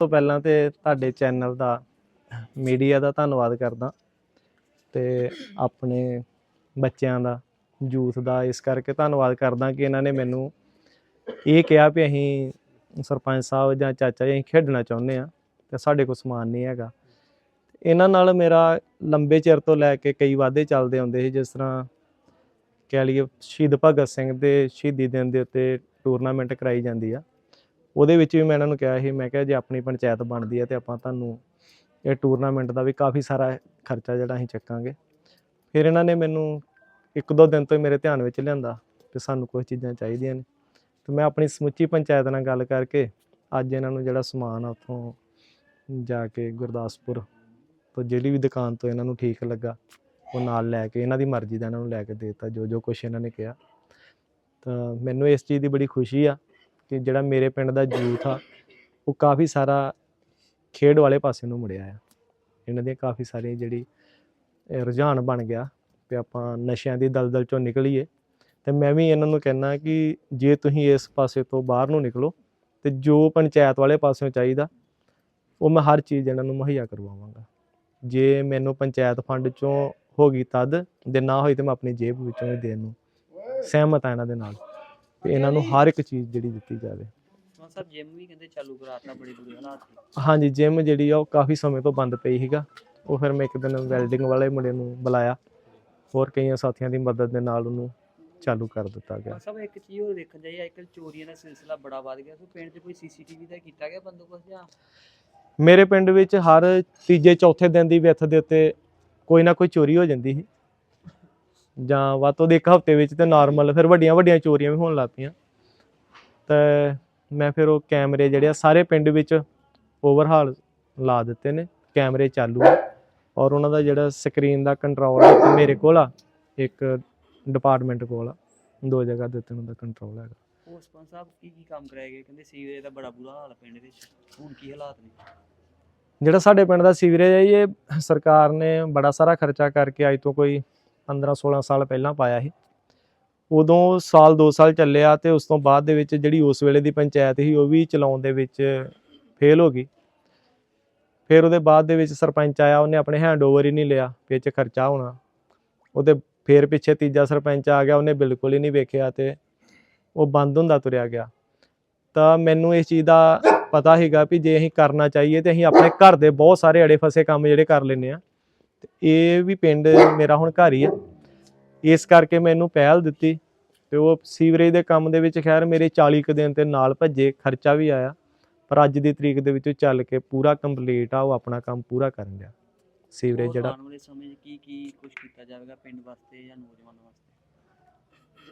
ਤੋਂ ਪਹਿਲਾਂ ਤੇ ਤੁਹਾਡੇ ਚੈਨਲ ਦਾ, ਮੀਡੀਆ ਦਾ ਧੰਨਵਾਦ ਕਰਦਾ। ਤੇ ਆਪਣੇ ਬੱਚਿਆਂ ਦਾ ਯੂਥ ਦਾ, ਇਸ ਕਰਕੇ ਧੰਨਵਾਦ ਕਰਦਾ ਕਿ ਇਹਨਾਂ ਨੇ ਮੈਨੂੰ ਇਹ ਕਿਹਾ ਵੀ ਅਸੀਂ ਸਰਪੰਚ ਸਾਹਿਬ ਜਾਂ ਚਾਚਾ ਜੀ ਅਸੀਂ ਖੇਡਣਾ ਚਾਹੁੰਦੇ ਆ ਤੇ ਸਾਡੇ ਕੋਲ ਸਮਾਨ ਨਹੀਂ ਹੈਗਾ। ਇਹਨਾਂ ਨਾਲ ਮੇਰਾ ਲੰਬੇ ਚਿਰ ਤੋਂ ਲੈ ਕੇ ਕਈ ਵਾਅਦੇ ਚੱਲਦੇ ਆਉਂਦੇ ਸੀ, ਜਿਸ ਤਰ੍ਹਾਂ ਕਹਿ ਲਈਏ ਸ਼ਹੀਦ ਭਗਤ ਸਿੰਘ ਦੇ ਸ਼ਹੀਦੀ ਦਿਨ ਦੇ ਉੱਤੇ ਟੂਰਨਾਮੈਂਟ ਕਰਾਈ ਜਾਂਦੀ ਆ। ਉਹਦੇ ਵਿੱਚ ਵੀ ਮੈਂ ਇਹਨਾਂ ਨੂੰ ਕਿਹਾ ਸੀ, ਮੈਂ ਕਿਹਾ ਜੇ ਆਪਣੀ ਪੰਚਾਇਤ ਬਣਦੀ ਹੈ ਤੇ ਆਪਾਂ ਤੁਹਾਨੂੰ ਇਹ ਟੂਰਨਾਮੈਂਟ ਦਾ ਵੀ ਕਾਫੀ ਸਾਰਾ ਖਰਚਾ ਜਿਹੜਾ ਅਸੀਂ ਚੱਕਾਂਗੇ। ਫਿਰ ਇਹਨਾਂ ਨੇ ਮੈਨੂੰ ਇੱਕ ਦੋ ਦਿਨ ਤੋਂ ਹੀ ਮੇਰੇ ਧਿਆਨ ਵਿੱਚ ਲਿਆਂਦਾ ਕਿ ਸਾਨੂੰ ਕੁਝ ਚੀਜ਼ਾਂ ਚਾਹੀਦੀਆਂ ਨੇ। ਤੇ ਮੈਂ ਆਪਣੀ ਸਮੁੱਚੀ ਪੰਚਾਇਤ ਨਾਲ ਗੱਲ ਕਰਕੇ ਅੱਜ ਇਹਨਾਂ ਨੂੰ ਜਿਹੜਾ ਸਮਾਨ ਆ ਉੱਥੋਂ ਜਾ ਕੇ ਗੁਰਦਾਸਪੁਰ ਤੋਂ ਜਿਹੜੀ ਵੀ ਦੁਕਾਨ ਤੋਂ ਇਹਨਾਂ ਨੂੰ ਠੀਕ ਲੱਗਾ, ਉਹ ਨਾਲ ਲੈ ਕੇ, ਇਹਨਾਂ ਦੀ ਮਰਜ਼ੀ ਦਾ ਇਹਨਾਂ ਨੂੰ ਲੈ ਕੇ ਦੇ ਦਿੱਤਾ ਜੋ ਜੋ ਕੁਝ ਇਹਨਾਂ ਨੇ ਕਿਹਾ। ਤਾਂ ਮੈਨੂੰ ਇਸ ਚੀਜ਼ ਦੀ ਬੜੀ ਖੁਸ਼ੀ ਆ ਕਿ ਜਿਹੜਾ ਮੇਰੇ ਪਿੰਡ ਦਾ ਯੂਥ ਆ ਉਹ ਕਾਫੀ ਸਾਰਾ ਖੇਡ ਵਾਲੇ ਪਾਸੇ ਨੂੰ ਮੁੜਿਆ ਆ। ਇਹਨਾਂ ਦੀਆਂ ਕਾਫੀ ਸਾਰੀ ਜਿਹੜੀ ਰੁਝਾਨ ਬਣ ਗਿਆ ਕਿ ਆਪਾਂ ਨਸ਼ਿਆਂ ਦੀ ਦਲਦਲ ਚੋਂ ਨਿਕਲੀਏ। ਤੇ ਮੈਂ ਵੀ ਇਹਨਾਂ ਨੂੰ ਕਹਿਣਾ ਕਿ ਜੇ ਤੁਸੀਂ ਇਸ ਪਾਸੇ ਤੋਂ ਬਾਹਰ ਨੂੰ ਨਿਕਲੋ ਤੇ ਜੋ ਪੰਚਾਇਤ ਵਾਲੇ ਪਾਸਿਓਂ ਚਾਹੀਦਾ, ਉਹ ਮੈਂ ਹਰ ਚੀਜ਼ ਇਹਨਾਂ ਨੂੰ ਮੁਹੱਈਆ ਕਰਵਾਵਾਂਗਾ। ਜੇ ਮੈਨੂੰ ਪੰਚਾਇਤ ਫੰਡ ਚੋਂ ਹੋ ਗਈ ਤਦ ਦੇ ਨਾ ਹੋਈ ਤੇ ਮੈਂ ਆਪਣੀ ਜੇਬ ਵਿੱਚੋਂ ਵੀ ਦੇਣ ਨੂੰ ਸਹਿਮਤ ਆ ਇਹਨਾਂ ਦੇ ਨਾਲ। ਕਿ ਇਹਨਾਂ ਨੂੰ ਹਰ ਇੱਕ ਚੀਜ਼ ਜਿਹੜੀ ਦਿੱਤੀ ਜਾਵੇ। ਸਰ ਜਿਮ ਵੀ ਕਹਿੰਦੇ ਚਾਲੂ ਕਰਾਤਾ ਬੜੀ ਬੁਰੀ ਹਾਲਾਤ ਸੀ ਹਾਂਜੀ ਜਿਮ ਜਿਹੜੀ ਆ ਉਹ ਕਾਫੀ ਸਮੇਂ ਤੋਂ ਬੰਦ ਪਈ ਸੀਗਾ। ਉਹ ਫਿਰ ਮੈਂ ਇੱਕ ਦਿਨ ਵੈਲਡਿੰਗ ਵਾਲੇ ਮੁੰਡੇ ਨੂੰ ਬੁਲਾਇਆ। ਹੋਰ ਕਈਆਂ ਸਾਥੀਆਂ ਦੀ ਮਦਦ ਦੇ ਨਾਲ ਉਹਨੂੰ ਚਾਲੂ ਕਰ ਦਿੱਤਾ ਗਿਆ। ਸਭ ਇੱਕ ਚੀਜ਼ ਹੋਰ ਦੇਖਣ ਜਾਈਏ ਅੱਜਕੱਲ ਚੋਰੀਆਂ ਦਾ ਸਿਲਸਿਲਾ ਬੜਾ ਵੱਧ ਗਿਆ। ਸੋ ਪਿੰਡ 'ਚ ਕੋਈ ਸੀਸੀਟੀਵੀ ਦਾ ਕੀਤਾ ਗਿਆ ਬੰਦੋਬਸਤ ਜਾਂ? ਮੇਰੇ ਪਿੰਡ ਵਿੱਚ ਹਰ ਤੀਜੇ ਚੌਥੇ ਦਿਨ ਦੀ ਵਿੱਥ ਦੇ ਉੱਤੇ ਕੋਈ ਨਾ ਕੋਈ ਚੋਰੀ ਹੋ ਜਾਂਦੀ ਸੀ। ਜਾਂ ਵੱਧ ਤੋਂ ਵੱਧ ਇੱਕ ਹਫ਼ਤੇ ਵਿੱਚ ਤੇ ਨਾਰਮਲ ਫਿਰ ਵੱਡੀਆਂ ਵੱਡੀਆਂ ਚੋਰੀਆਂ ਵੀ ਹੋਣ ਲੱਗ ਪਈਆਂ। ਤੇ ਮੈਂ ਫਿਰ ਉਹ ਕੈਮਰੇ ਜਿਹੜੇ ਆ ਸਾਰੇ ਪਿੰਡ ਵਿੱਚ ਓਵਰਹਾਲ ਲਾ ਦਿੱਤੇ ਨੇ ਕੈਮਰੇ ਚਾਲੂ ਆ। ਔਰ ਉਹਨਾਂ ਦਾ ਜਿਹੜਾ ਸਕਰੀਨ ਦਾ ਕੰਟਰੋਲ ਇੱਕ ਮੇਰੇ ਕੋਲ ਆ ਇੱਕ ਡਿਪਾਰਟਮੈਂਟ ਕੋਲ ਆ। ਦੋ ਜਗ੍ਹਾ ਦੇ ਉੱਤੇ ਉਹਨਾਂ ਦਾ ਕੰਟਰੋਲ ਹੈਗਾ। ਉਹ ਸਰਪੰਚ ਸਾਹਿਬ ਕੀ ਕੀ ਕੰਮ ਕਰਾਏ ਗਏ ਕਹਿੰਦੇ ਸੀਵਰੇਜ ਦਾ ਬੜਾ ਬੁਰਾ ਹਾਲ ਆ ਪਿੰਡ ਵਿੱਚ। ਹੁਣ ਕੀ ਹਾਲਾਤ ਨੇ? ਜਿਹੜਾ ਸਾਡੇ ਪਿੰਡ ਦਾ ਸੀਵਰੇਜ ਹੈ ਇਹ ਸਰਕਾਰ ਨੇ ਬੜਾ ਸਾਰਾ ਖਰਚਾ ਕਰਕੇ ਅੱਜ ਤੋਂ ਕੋਈ 15 16 ਸਾਲ ਪਹਿਲਾਂ ਪਾਇਆ ਸੀ। ਉਦੋਂ ਸਾਲ 2 ਸਾਲ ਚੱਲਿਆ ਤੇ ਉਸ ਤੋਂ ਬਾਅਦ ਦੇ ਵਿੱਚ ਜਿਹੜੀ ਉਸ ਵੇਲੇ ਦੀ ਪੰਚਾਇਤ ਸੀ, ਉਹ ਵੀ ਚਲਾਉਣ ਦੇ ਵਿੱਚ ਫੇਲ ਹੋ ਗਈ। ਫਿਰ ਉਹਦੇ ਬਾਅਦ ਦੇ ਵਿੱਚ ਸਰਪੰਚ ਆਇਆ, ਉਹਨੇ ਆਪਣੇ ਹੈਂਡਓਵਰ ਹੀ ਨਹੀਂ ਲਿਆ ਵਿੱਚ ਖਰਚਾ ਹੋਣਾ। ਉਹਦੇ ਫੇਰ ਪਿੱਛੇ ਤੀਜਾ ਸਰਪੰਚ ਆ ਗਿਆ, ਉਹਨੇ ਬਿਲਕੁਲ ਹੀ ਨਹੀਂ ਵੇਖਿਆ ਤੇ ਉਹ ਬੰਦ ਹੁੰਦਾ ਤੁਰਿਆ ਗਿਆ। ਤਾਂ ਮੈਨੂੰ ਇਸ ਚੀਜ਼ ਦਾ ਪਤਾ ਹੈਗਾ ਵੀ ਜੇ ਅਸੀਂ ਕਰਨਾ ਚਾਹੀਏ ਤੇ ਅਸੀਂ ਆਪਣੇ ਘਰ ਦੇ ਬਹੁਤ ਸਾਰੇ ਅੜੇ ਫਸੇ ਕੰਮ ਜਿਹੜੇ ਕਰ ਲੈਨੇ ਆ ਤੇ ਇਹ ਵੀ ਪਿੰਡ ਮੇਰਾ ਹੁਣ ਘਰ ਹੀ ਆ। ਇਸ ਕਰਕੇ ਮੈਨੂੰ ਪਹਿਲ ਦਿੱਤੀ ਤੇ ਉਹ ਸੀਵਰੇਜ ਦੇ ਕੰਮ ਦੇ ਵਿੱਚ ਖੈਰ ਮੇਰੇ 40 ਕੁ ਦਿਨ ਤੇ ਨਾਲ ਭੱਜੇ ਖਰਚਾ ਵੀ ਆਇਆ। ਪਰ ਅੱਜ ਦੀ ਤਰੀਕ ਦੇ ਵਿੱਚ ਚੱਲ ਕੇ ਪੂਰਾ ਕੰਪਲੀਟ ਆ ਉਹ ਆਪਣਾ ਕੰਮ ਪੂਰਾ ਕਰਨ ਲਿਆ ਸੀਵਰੇਜ ਜਿਹੜਾ ਆਉਣ ਵਾਲੇ ਸਮੇਂ 'ਚ ਕੀ ਕੀ ਕੁਝ ਕੀਤਾ ਜਾਵੇਗਾ ਪਿੰਡ ਵਾਸਤੇ ਜਾਂ ਨੌਜਵਾਨਾਂ ਵਾਸਤੇ?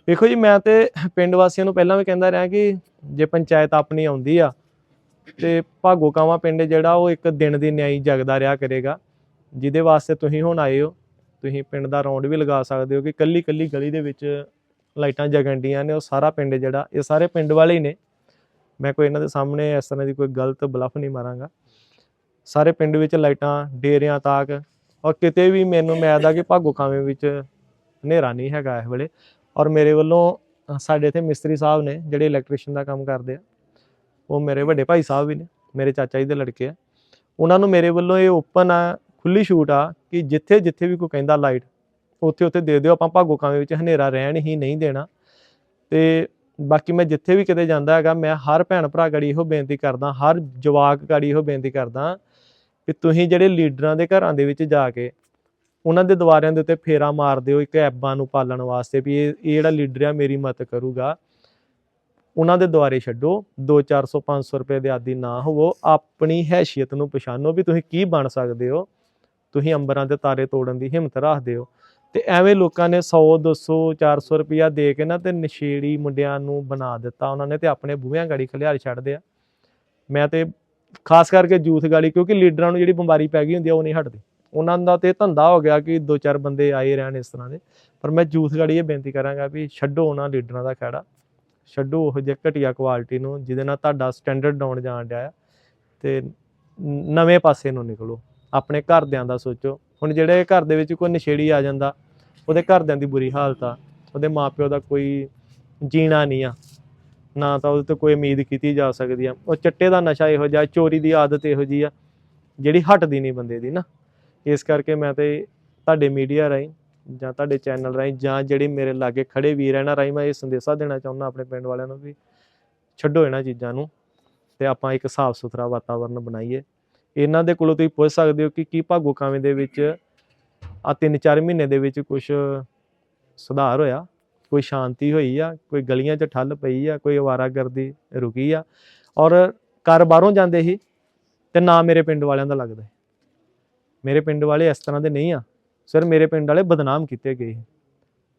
ਦੇਖੋ ਜੀ ਮੈਂ ਤੇ ਪਿੰਡ ਵਾਸੀਆਂ ਨੂੰ ਪਹਿਲਾਂ ਵੀ ਕਹਿੰਦਾ ਰਿਹਾ ਕਿ ਜੇ ਪੰਚਾਇਤ ਆਪਣੀ ਆਉਂਦੀ ਆ ਤੇ ਭਾਗੋ ਕਾਵਾ ਪਿੰਡ ਜਿਹੜਾ ਉਹ ਇੱਕ ਦਿਨ ਦੀ ਨਿਆਈ ਜਗਦਾ ਰਿਹਾ ਕਰੇਗਾ। ਜਿਹਦੇ ਵਾਸਤੇ ਤੁਸੀਂ ਹੁਣ ਆਏ ਹੋ, ਤੁਸੀਂ ਪਿੰਡ ਦਾ ਰੌਂਡ ਵੀ ਲਗਾ ਸਕਦੇ ਹੋ ਕਿ ਕੱਲੀ ਕੱਲੀ ਗਲੀ ਦੇ ਵਿੱਚ ਲਾਈਟਾਂ ਜਗਣ ਡੀਆਂ ਨੇ, ਉਹ ਸਾਰਾ ਪਿੰਡ ਜਿਹੜਾ, ਇਹ ਸਾਰੇ ਪਿੰਡ ਵਾਲੇ ਹੀ ਨੇ। ਮੈਂ ਕੋਈ ਇਹਨਾਂ ਦੇ ਸਾਹਮਣੇ ਇਸ ਤਰ੍ਹਾਂ ਦੀ ਕੋਈ ਗਲਤ ਬਲਫ ਨਹੀਂ ਮਾਰਾਂਗਾ। ਸਾਰੇ ਪਿੰਡ ਵਿੱਚ ਲਾਈਟਾਂ, ਡੇਰਿਆਂ, ਤੱਕ, ਔਰ ਕਿਤੇ ਵੀ ਮੈਨੂੰ, ਮੈਂ ਆ ਕਿ ਭਾਗੋ ਕਾਵੇਂ ਵਿੱਚ ਹਨੇਰਾ ਨਹੀਂ ਹੈਗਾ ਇਸ ਵੇਲੇ। ਔਰ ਮੇਰੇ ਵੱਲੋਂ ਸਾਡੇ ਇੱਥੇ ਮਿਸਤਰੀ ਸਾਹਿਬ ਨੇ, ਜਿਹੜੇ ਇਲੈਕਟ੍ਰੀਸ਼ੀਅਨ ਦਾ ਕੰਮ ਕਰਦੇ ਆ, ਉਹ ਮੇਰੇ ਵੱਡੇ ਭਾਈ ਸਾਹਿਬ ਵੀ ਨੇ, ਮੇਰੇ ਚਾਚਾ ਜੀ ਦੇ ਲੜਕੇ ਆ। ਉਹਨਾਂ ਨੂੰ ਮੇਰੇ ਵੱਲੋਂ ਇਹ ਓਪਨ ਆ ਖੁੱਲੀ ਛੂਟ ਆ ਕਿ ਜਿੱਥੇ ਜਿੱਥੇ ਵੀ ਕੋਈ ਕਹਿੰਦਾ ਲਾਈਟ ਉੱਥੇ ਉੱਥੇ ਦੇ ਦਿਓ, ਆਪਾਂ ਭਾਗੋ ਕਾਵੇਂ ਵਿੱਚ ਹਨੇਰਾ ਰਹਿਣ ਹੀ ਨਹੀਂ ਦੇਣਾ। ਤੇ ਬਾਕੀ ਮੈਂ ਜਿੱਥੇ ਵੀ ਕਿਤੇ ਜਾਂਦਾ ਹੈਗਾ, ਮੈਂ ਹਰ ਭੈਣ ਭਰਾ ਗੜੀ ਇਹੋ ਬੇਨਤੀ ਕਰਦਾ, ਹਰ ਜਵਾਕ ਗੜੀ ਇਹੋ ਬੇਨਤੀ ਕਰਦਾ ਕਿ ਤੁਸੀਂ ਜਿਹੜੇ ਲੀਡਰਾਂ ਦੇ ਘਰਾਂ ਦੇ ਵਿੱਚ ਜਾ ਕੇ ਉਹਨਾਂ ਦੇ ਦੁਆਰਿਆਂ ਦੇ ਉੱਤੇ ਫੇਰਾ ਮਾਰ ਦਿਓ, ਇੱਕ ਐਬਾਂ ਨੂੰ ਪਾਲਣ ਵਾਸਤੇ ਵੀ ਇਹ ਇਹ ਜਿਹੜਾ ਲੀਡਰ ਆ ਮੇਰੀ ਮਦਦ ਕਰੂਗਾ। ਉਹਨਾਂ ਦੇ ਦੁਆਰੇ ਛੱਡੋ 2 400 500 ਰੁਪਏ ਦੇ ਆਦੀ ਨਾ ਹੋਵੋ, ਆਪਣੀ ਹੈਸੀਅਤ ਨੂੰ ਪਛਾਣੋ ਵੀ ਤੁਸੀਂ ਕੀ ਬਣ ਸਕਦੇ ਹੋ। ਤੁਸੀਂ ਅੰਬਰਾਂ ਦੇ ਤਾਰੇ ਤੋੜਨ ਦੀ ਹਿੰਮਤ ਰੱਖਦੇ ਹੋ। ਤੇ ਐਵੇਂ ਲੋਕਾਂ ਨੇ 100 200 400 ਰੁਪਿਆ ਦੇ ਕੇ ਨਾ ਤੇ ਨਸ਼ੇੜੀ ਮੁੰਡਿਆਂ ਨੂੰ ਬਣਾ ਦਿੱਤਾ। ਉਹਨਾਂ ਨੇ ਤੇ ਆਪਣੇ ਬੂਹਿਆਂ ਗਾੜੀ ਖਲਿਆਰ ਛੱਡਦੇ ਆ ਮੈਂ ਤੇ ਖਾਸ ਕਰਕੇ ਜੂਥ ਗਾੜੀ, ਕਿਉਂਕਿ ਲੀਡਰਾਂ ਨੂੰ ਜਿਹੜੀ ਬਿਮਾਰੀ ਪੈ ਗਈ ਹੁੰਦੀ ਆ, ਉਹ ਨਹੀਂ ਹਟਦੀ। ਉਹਨਾਂ ਦਾ ਤੇ ਧੰਦਾ ਹੋ ਗਿਆ ਕਿ ਦੋ ਚਾਰ ਬੰਦੇ ਆਏ ਰਹਿਣ ਇਸ ਤਰ੍ਹਾਂ ਦੇ। ਪਰ ਮੈਂ ਜੂਥ ਗਾੜੀ ਇਹ ਬੇਨਤੀ ਕਰਾਂਗਾ ਵੀ ਛੱਡੋ ਉਹਨਾਂ ਲੀਡਰਾਂ ਦਾ ਖਹਿੜਾ। ਛੱਡੋ ਉਹ ਜਿਹੇ ਘਟੀਆ ਕੁਆਲਿਟੀ ਨੂੰ, ਜਿਹਦੇ ਨਾਲ ਤੁਹਾਡਾ ਸਟੈਂਡਰਡ ਡਾਊਨ ਜਾਣ ਡਿਆ ਆ। ਤੇ ਨਵੇਂ ਪਾਸੇ ਨੂੰ ਨਿਕਲੋ। ਆਪਣੇ ਘਰਦਿਆਂ ਦਾ ਸੋਚੋ। ਹੁਣ ਜਿਹੜੇ ਘਰ ਦੇ ਵਿੱਚ ਕੋਈ ਨਸ਼ੇੜੀ ਆ ਜਾਂਦਾ, ਉਹਦੇ ਘਰਦਿਆਂ ਦੀ ਬੁਰੀ ਹਾਲਤ ਆ। ਉਹਦੇ ਮਾਪਿਓ ਦਾ ਕੋਈ ਜੀਣਾ ਨਹੀਂ ਆ। ਨਾ ਤਾਂ ਉਹਦੇ ਤੋਂ ਕੋਈ ਉਮੀਦ ਕੀਤੀ ਜਾ ਸਕਦੀ ਆ। ਉਹ ਚੱਟੇ ਦਾ ਨਸ਼ਾ ਇਹੋ ਜਿਹਾ, ਚੋਰੀ ਦੀ ਆਦਤ ਇਹੋ ਜੀ ਆ, ਜਿਹੜੀ ਹਟਦੀ ਨਹੀਂ ਬੰਦੇ ਦੀ ਨਾ। ਇਸ ਕਰਕੇ ਮੈਂ ਤੇ ਤੁਹਾਡੇ ਮੀਡੀਆ ਰਾਹੀਂ ਜਾਂ ਤੁਹਾਡੇ ਚੈਨਲ ਰਾਹੀਂ ਜਾਂ ਜਿਹੜੇ ਮੇਰੇ ਲਾਗੇ ਖੜੇ ਵੀਰ ਇਹਨਾਂ ਰਾਹੀਂ ਮੈਂ ਇਹ ਸੰਦੇਸ਼ਾ ਦੇਣਾ ਚਾਹੁੰਦਾ ਆਪਣੇ ਪਿੰਡ ਵਾਲਿਆਂ ਨੂੰ ਵੀ ਛੱਡੋ ਇਹਨਾਂ ਚੀਜ਼ਾਂ ਨੂੰ ਤੇ ਆਪਾਂ ਇੱਕ ਸਾਫ਼ ਸੁਥਰਾ ਵਾਤਾਵਰਨ ਬਣਾਈਏ। ਇਹਨਾਂ ਦੇ ਕੋਲੋਂ ਤੁਸੀਂ ਪੁੱਛ ਸਕਦੇ ਹੋ ਕਿ ਕੀ ਭਾਗੋ ਕਾਵੇਂ ਦੇ ਵਿੱਚ ਆ 3-4 ਮਹੀਨੇ ਦੇ ਵਿੱਚ ਕੁਝ ਸੁਧਾਰ ਹੋਇਆ? ਕੋਈ ਸ਼ਾਂਤੀ ਹੋਈ ਆ? ਕੋਈ ਗਲੀਆਂ 'ਚ ਠੱਲ ਪਈ ਆ? ਕੋਈ ਅਵਾਰਾਗਰਦੀ ਰੁਕੀ ਆ? ਔਰ ਘਰ ਬਾਹਰੋਂ ਜਾਂਦੇ ਸੀ ਤੇ ਨਾ ਮੇਰੇ ਪਿੰਡ ਵਾਲਿਆਂ ਦਾ ਲੱਗਦਾ ਮੇਰੇ ਪਿੰਡ ਵਾਲੇ ਇਸ ਤਰ੍ਹਾਂ ਦੇ ਨਹੀਂ ਆ। ਸਿਰ ਮੇਰੇ ਪਿੰਡ ਵਾਲੇ ਬਦਨਾਮ ਕੀਤੇ ਗਏ ਸੀ।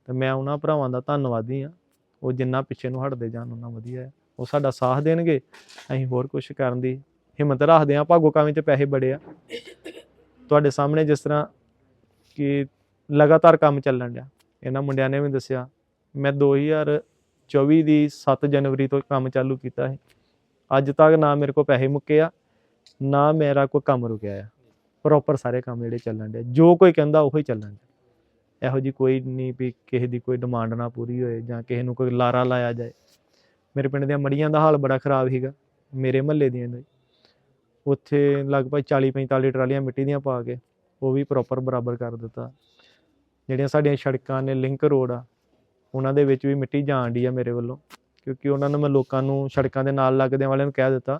ਤੇ ਮੈਂ ਉਹਨਾਂ ਭਰਾਵਾਂ ਦਾ ਧੰਨਵਾਦੀ ਆ। ਉਹ ਜਿੰਨਾ ਪਿੱਛੇ ਨੂੰ ਹਟਦੇ ਜਾਣ, ਉਹਨਾਂ ਵਧੀਆ ਹੈ ਉਹ ਸਾਡਾ ਸਾਥ ਦੇਣਗੇ। ਅਸੀਂ ਹੋਰ ਕੁਝ ਕਰਨ ਦੀ ਹਿੰਮਤ ਰੱਖਦੇ ਆ ਭਾਗੋ ਕਾਵੇਂ 'ਚ ਪੈਸੇ ਬੜੇ ਆ। ਤੁਹਾਡੇ ਸਾਹਮਣੇ ਜਿਸ ਤਰ੍ਹਾਂ ਕਿ ਲਗਾਤਾਰ ਕੰਮ ਚੱਲਣ ਡਿਆ। ਇਹਨਾਂ ਮੁੰਡਿਆਂ ਨੇ ਵੀ ਦੱਸਿਆ, ਮੈਂ 2024 ਦੀ 7 ਜਨਵਰੀ ਤੋਂ ਕੰਮ ਚਾਲੂ ਕੀਤਾ ਹੈ ਅੱਜ ਤੱਕ ਨਾ ਮੇਰੇ ਕੋਲ ਪੈਸੇ ਮੁੱਕੇ ਆ, ਨਾ ਮੇਰਾ ਕੋਈ ਕੰਮ ਰੁਕਿਆ ਆ। ਪ੍ਰੋਪਰ ਸਾਰੇ ਕੰਮ ਜਿਹੜੇ ਚੱਲਣ ਡੇ ਜੋ ਕੋਈ ਕਹਿੰਦਾ ਉਹੀ ਚੱਲਣ ਡਿਆ। ਇਹੋ ਜੀ ਕੋਈ ਨਹੀਂ ਵੀ ਕਿਸੇ ਦੀ ਕੋਈ ਡਿਮਾਂਡ ਨਾ ਪੂਰੀ ਹੋਏ ਜਾਂ ਕਿਸੇ ਨੂੰ ਕੋਈ ਲਾਰਾ ਲਾਇਆ ਜਾਏ। ਮੇਰੇ ਪਿੰਡ ਦੀਆਂ ਮੜੀਆਂ ਦਾ ਹਾਲ ਬੜਾ ਖਰਾਬ ਸੀਗਾ, ਮੇਰੇ ਮਹੱਲੇ ਦੀਆਂ ਦਾ। ਉੱਥੇ ਲਗਭਗ 40 45 ਟਰਾਲੀਆਂ ਮਿੱਟੀ ਦੀਆਂ ਪਾ ਕੇ ਉਹ ਵੀ ਪ੍ਰੋਪਰ ਬਰਾਬਰ ਕਰ ਦਿੱਤਾ। ਜਿਹੜੀਆਂ ਸਾਡੀਆਂ ਸੜਕਾਂ ਨੇ ਲਿੰਕ ਰੋਡ ਆ, ਉਹਨਾਂ ਦੇ ਵਿੱਚ ਵੀ ਮਿੱਟੀ ਜਾਣ ਡਈ ਆ ਮੇਰੇ ਵੱਲੋਂ। ਕਿਉਂਕਿ ਉਹਨਾਂ ਨੂੰ ਮੈਂ ਲੋਕਾਂ ਨੂੰ ਸੜਕਾਂ ਦੇ ਨਾਲ ਲੱਗਦੇ ਵਾਲਿਆਂ ਨੂੰ ਕਹਿ ਦਿੱਤਾ,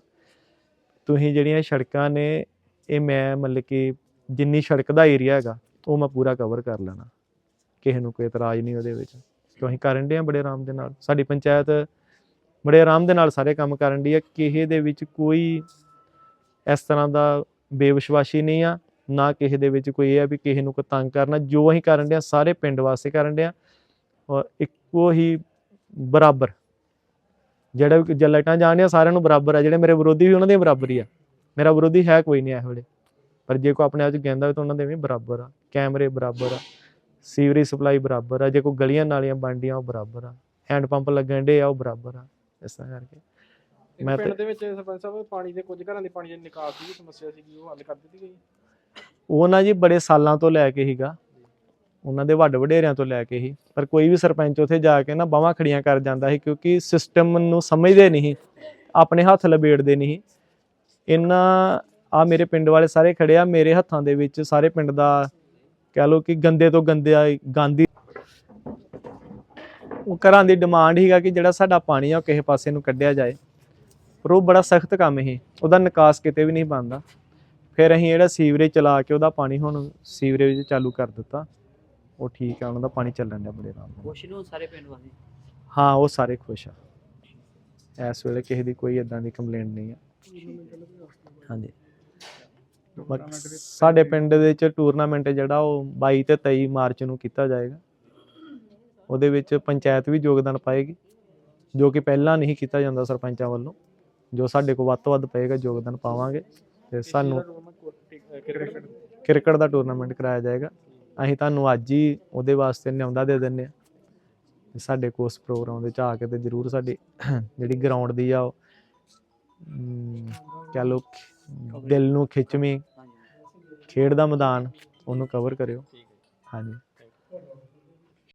ਤੁਸੀਂ ਜਿਹੜੀਆਂ ਸੜਕਾਂ ਨੇ, ਇਹ ਮੈਂ ਮਤਲਬ ਕਿ ਜਿੰਨੀ ਸੜਕ ਦਾ ਏਰੀਆ ਹੈਗਾ, ਉਹ ਮੈਂ ਪੂਰਾ ਕਵਰ ਕਰ ਲੈਣਾ। ਕਿਸੇ ਨੂੰ ਕੋਈ ਇਤਰਾਜ਼ ਨਹੀਂ ਉਹਦੇ ਵਿੱਚ। ਕਿਉਂ ਕਰਨ ਦੇ ਆ ਬੜੇ ਆਰਾਮ ਦੇ ਨਾਲ? ਸਾਡੀ ਪੰਚਾਇਤ ਬੜੇ ਆਰਾਮ ਦੇ ਨਾਲ ਸਾਰੇ ਕੰਮ ਕਰਨ ਦੀ ਆ। ਕਿਸੇ ਦੇ ਵਿੱਚ ਕੋਈ ਇਸ ਤਰ੍ਹਾਂ ਦਾ ਬੇਵਿਸ਼ਵਾਸੀ ਨਹੀਂ ਆ, ਨਾ ਕਿਸੇ ਦੇ ਵਿੱਚ ਕੋਈ ਇਹ ਆ ਵੀ ਕਿਸੇ ਨੂੰ ਕੋਈ ਤੰਗ ਕਰਨਾ, ਜੋ ਅਸੀਂ ਕਰਨ ਦੇ ਸਾਰੇ ਪਿੰਡ ਵਾਸਤੇ ਕਰਨ ਦੇ ਆ, ਔਰ ਇੱਕੋ ਹੀ ਬਰਾਬਰ। ਜਿਹੜਾ ਵੀ ਜੇ ਲਾਈਟਾਂ ਜਾਣੀਆਂ ਸਾਰਿਆਂ ਨੂੰ ਬਰਾਬਰ ਆ, ਜਿਹੜੇ ਮੇਰੇ ਵਿਰੋਧੀ ਵੀ ਉਹਨਾਂ ਦੇ ਬਰਾਬਰ ਹੀ ਆ। ਮੇਰਾ ਵਿਰੋਧੀ ਹੈ ਕੋਈ ਨਹੀਂ ਇਸ ਵੇਲੇ। ਪਰ ਜੇ ਕੋਈ ਆਪਣੇ ਆਪ ਚ ਕਹਿੰਦਾ ਹੋਵੇ ਤਾਂ ਉਹਨਾਂ ਦੇ ਵੀ ਬਰਾਬਰ ਆ। ਕੈਮਰੇ ਬਰਾਬਰ ਆ, ਸੀਵਰੇਜ ਸਪਲਾਈ ਬਰਾਬਰ ਆ, ਜੇ ਕੋਈ ਗਲੀਆਂ ਨਾਲੀਆਂ ਬਣਦੀਆਂ ਉਹ ਬਰਾਬਰ ਆ। ਹੈਂਡ ਪੰਪ ਲੱਗਣ ਡੇ ਆ, ਉਹ ਬਰਾਬਰ ਆ। ਇਸ ਤਰ੍ਹਾਂ ਕਰਕੇ। ਮੈਂ ਪਿੰਡ ਦੇ ਵਿੱਚ ਸਰਪੰਚ ਸਾਹਿਬ ਪਾਣੀ ਦੇ ਕੁਝ ਘਰਾਂ ਦੇ ਪਾਣੀ ਦੀ ਨਿਕਾਸ ਦੀ ਸਮੱਸਿਆ ਸੀਗੀ ਉਹ ਹੱਲ ਕਰ ਦਿੱਤੀ ਗਈ। ਉਹ ਨਾ ਜੀ ਬੜੇ ਸਾਲਾਂ ਤੋਂ ਲੈ ਕੇ ਹੀਗਾ ਉਹਨਾਂ ਦੇ ਵੱਡ ਵਡੇਰਿਆਂ ਤੋਂ ਲੈ ਕੇ ਹੀ ਪਰ ਕੋਈ ਵੀ ਸਰਪੰਚ ਉੱਥੇ ਜਾ ਕੇ ਨਾ ਬਾਹਾਂ ਖੜੀਆਂ ਕਰ ਜਾਂਦਾ ਸੀ ਕਿਉਂਕਿ ਸਿਸਟਮ ਨੂੰ ਸਮਝਦੇ ਨਹੀਂ ਆਪਣੇ ਹੱਥ ਲਬੇੜਦੇ ਨਹੀਂ ਇਹਨਾਂ ਆ ਮੇਰੇ ਪਿੰਡ ਵਾਲੇ ਸਾਰੇ ਖੜੇ ਆ ਮੇਰੇ ਹੱਥਾਂ ਦੇ ਵਿੱਚ ਸਾਰੇ ਪਿੰਡ ਦਾ ਕਹਿ ਲਓ ਕਿ ਗੰਦੇ ਤੋਂ ਗੰਦੇ ਗਾਂਧੀ ਉਹ ਘਰਾਂ ਦੀ ਡਿਮਾਂਡ ਹੀਗਾ ਕਿ ਜਿਹੜਾ ਸਾਡਾ ਪਾਣੀ ਆ ਉਹ ਕਿਸੇ ਪਾਸੇ ਨੂੰ ਕੱਢਿਆ ਜਾਏ। ਪਰ ਉਹ ਬੜਾ ਸਖਤ ਕੰਮ ਇਹ ਉਹਦਾ ਨਿਕਾਸ ਕਿਤੇ ਵੀ ਨਹੀਂ ਬਣਦਾ। ਫਿਰ ਅਸੀਂ ਜਿਹੜਾ ਸੀਵਰੇਜ ਚਲਾ ਕੇ ਉਹਦਾ ਪਾਣੀ ਹੁਣ ਸੀਵਰੇਜ ਚਾਲੂ ਕਰ ਦਿੱਤਾ। ਉਹ ਠੀਕ ਆ ਉਹਨਾਂ ਦਾ ਪਾਣੀ ਚੱਲਣ ਡਿਆ ਬੜੇ ਆਰਾਮ ਨਾਲ। ਖੁਸ਼ ਨੂੰ ਸਾਰੇ ਪਿੰਡ ਵਾਸੀ ਹਾਂ ਉਹ ਸਾਰੇ ਖੁਸ਼ ਆ। ਇਸ ਵੇਲੇ ਕਿਸੇ ਦੀ ਕੋਈ ਇਦਾਂ ਦੀ ਕੰਪਲੇਂਟ ਨਹੀਂ ਆ। ਹਾਂਜੀ। ਬਾਕੀ ਸਾਡੇ ਪਿੰਡ ਦੇ ਵਿੱਚ ਟੂਰਨਾਮੈਂਟ ਜਿਹੜਾ ਉਹ 22 ਤੇ 23 ਮਾਰਚ ਨੂੰ ਕੀਤਾ ਜਾਏਗਾ। ਉਹਦੇ ਵਿੱਚ ਪੰਚਾਇਤ ਵੀ ਯੋਗਦਾਨ ਪਾਏਗੀ। ਜੋ ਕਿ ਪਹਿਲਾਂ ਨਹੀਂ ਕੀਤਾ ਜਾਂਦਾ ਸਰਪੰਚਾਂ ਵੱਲੋਂ। ਜੋ ਸਾਡੇ ਕੋਲ ਵੱਧ ਤੋਂ ਵੱਧ ਪਏਗਾ ਯੋਗਦਾਨ ਪਾਵਾਂਗੇ ਤੇ ਸਾਨੂੰ ਕ੍ਰਿਕਟ ਦਾ ਟੂਰਨਾਮੈਂਟ ਕਰਾਇਆ ਜਾਏਗਾ। ਅਸੀਂ ਤੁਹਾਨੂੰ ਅੱਜ ਹੀ ਉਹਦੇ ਵਾਸਤੇ ਨਿਆਉਂਦਾ ਦੇ ਦਿੰਨੇ ਆ ਸਾਡੇ ਕੋਲ ਉਸ ਪ੍ਰੋਗਰਾਮ ਦੇ ਚ ਆ ਕੇ ਤੇ ਜਰੂਰ ਸਾਡੀ ਜਿਹੜੀ ਗਰਾਊਂਡ ਦੀ ਆ ਉਹ ਕਹਿ ਕਿ ਦਿਲ ਨੂੰ ਖਿੱਚਵੀਂ ਖੇਡ ਦਾ ਮੈਦਾਨ ਉਹਨੂੰ ਕਵਰ ਕਰਿਓ। ਹਾਂਜੀ।